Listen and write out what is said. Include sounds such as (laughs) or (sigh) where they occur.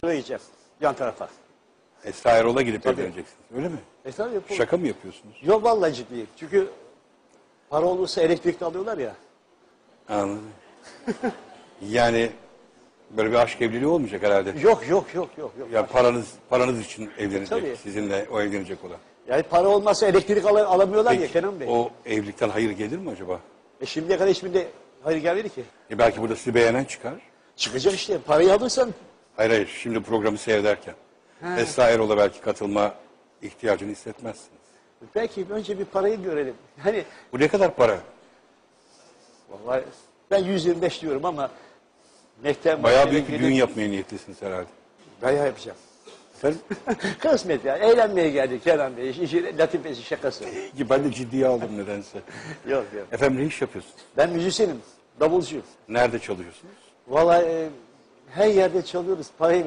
Şuraya gideceğim. Yan tarafa. Esra Erol'a gidip Tabii. evleneceksiniz. Öyle mi? E tabii yapalım. Şaka mı yapıyorsunuz? Yok vallahi ciddiyim. Çünkü para olursa elektrikli alıyorlar ya. Anladım. (laughs) yani böyle bir aşk evliliği olmayacak herhalde. Yok yok yok yok. yok. Ya paranız paranız için evlenecek. Tabii. Sizinle o evlenecek olan. Yani para olmazsa elektrik al- alamıyorlar ya Peki, Kenan Bey. o evlilikten hayır gelir mi acaba? E şimdiye kadar hiçbirinde hayır gelmedi ki. E belki burada sizi beğenen çıkar. Çıkacak işte. Parayı alırsan Hayır hayır şimdi programı seyrederken. Esra Erol'a belki katılma ihtiyacını hissetmezsiniz. belki önce bir parayı görelim. Hani Bu ne kadar para? vallahi ben 125 diyorum ama Mekten Bayağı büyük bir düğün yapmaya niyetlisiniz herhalde. Bayağı yapacağım. Efendim? (laughs) Kısmet ya. Eğlenmeye geldik Kenan Bey. İşi, latifesi şakası. Ben de ciddiye aldım nedense. (laughs) yok yok. Efendim ne iş yapıyorsunuz? Ben müzisyenim. Davulcuyum. Nerede çalıyorsunuz? Vallahi e, her yerde çalıyoruz. Parayı.